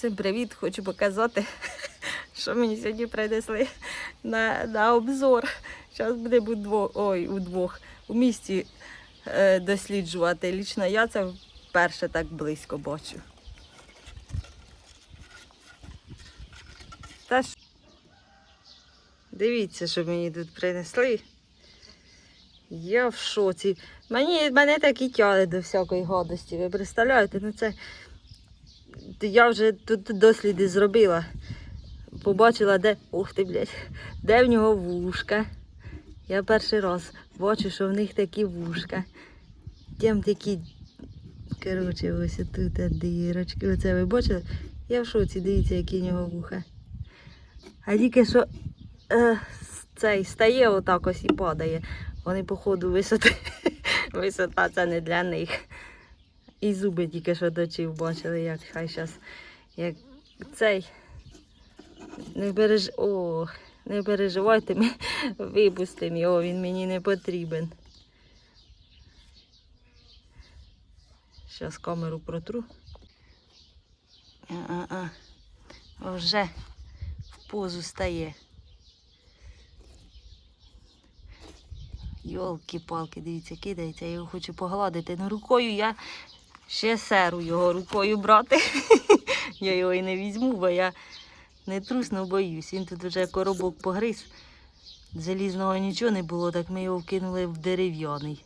Всім привіт! Хочу показати, що мені сьогодні принесли на, на обзор. Зараз буде удвох, ой, удвох у місті е, досліджувати. Лічно я це вперше так близько бачу. Та ж, дивіться, що мені тут принесли. Я в шоці. Мені, мене так і тягне до всякої гадості. Ви представляєте? Ну це я вже тут досліди зробила. Побачила, де. Ух ти, блядь, де в нього вушка. Я перший раз бачу, що в них такі вушка. Тим такі. Коротше, ось тут дирочки. Оце ви бачили? Я в шоці, дивіться, які в нього вуха. А тільки що е, цей стає отак ось і падає. Вони, походу, висоти. Висота це не для них. І зуби тільки що дочів бачили, як хай зараз. Як цей. Не береж... О, не переживайте, ми випустимо його, він мені не потрібен. Зараз камеру протру. А-а-а. Вже в позу стає. Йолки-палки, дивіться, кидається, я його хочу погладити. Ну рукою я ще серу його рукою брати. я його і не візьму, бо я не трусно боюсь. Він тут вже коробок погриз. Залізного нічого не було, так ми його вкинули в дерев'яний.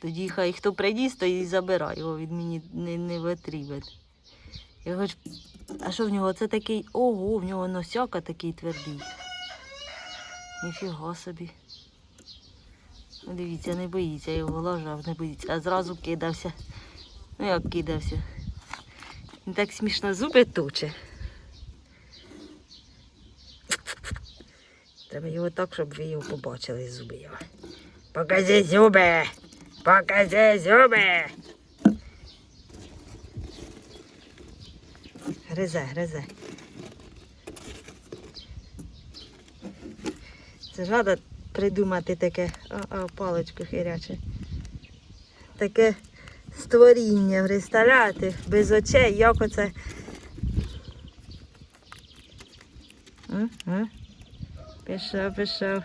Тоді хай хто приніс, то і забирай його від мені не, не потрібен. Я хоч... А що в нього? Це такий. Ого, в нього носяка такий твердий. Ніфіга собі. Дивіться, не боїться, його лажав, не боїться, а зразу кидався. Ну як кидався. Він так смішно зуби точе. Треба його так, щоб ви його побачили, зуби його. Покажи зуби! Покажи зуби! Гризе, гризе. Це ж треба придумати таке, а, а. Таке створіння, представляєте, без очей, як оце. М. Пішов, пішов.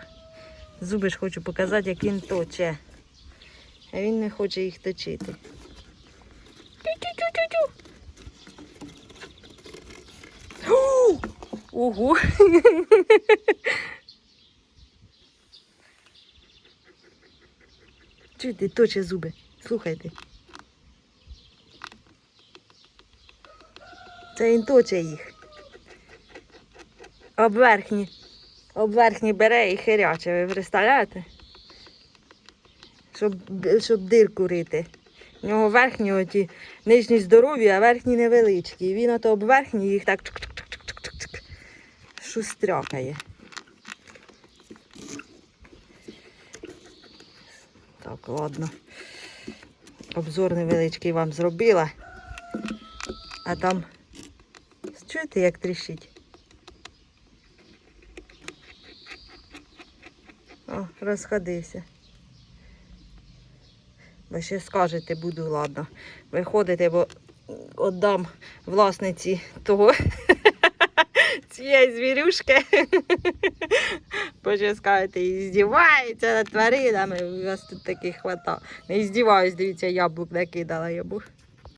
Зуби ж хочу показати, як він точе. А він не хоче їх точити. Ого! Чуєте, точе зуби. Слухайте. Це він точе їх. Об верхні. Об верхні бере і хиряче, ви представляєте? Щоб, щоб дирку рити. У нього верхні оті нижні здорові, а верхні невеличкі. І він ото об верхні їх так чук-чук-чук-чук-чук шустрякає. Так, ладно. Обзор невеличкий вам зробила. А там чуєте, як тріщить? О, розходився. Ви ще скажете, буду, ладно. Виходите, бо віддам власниці того цієї звірюшки. Боже, скажете, і здівається над тваринами. У вас тут таких хвата. Не здіваюсь, дивіться, яблук накидала йому.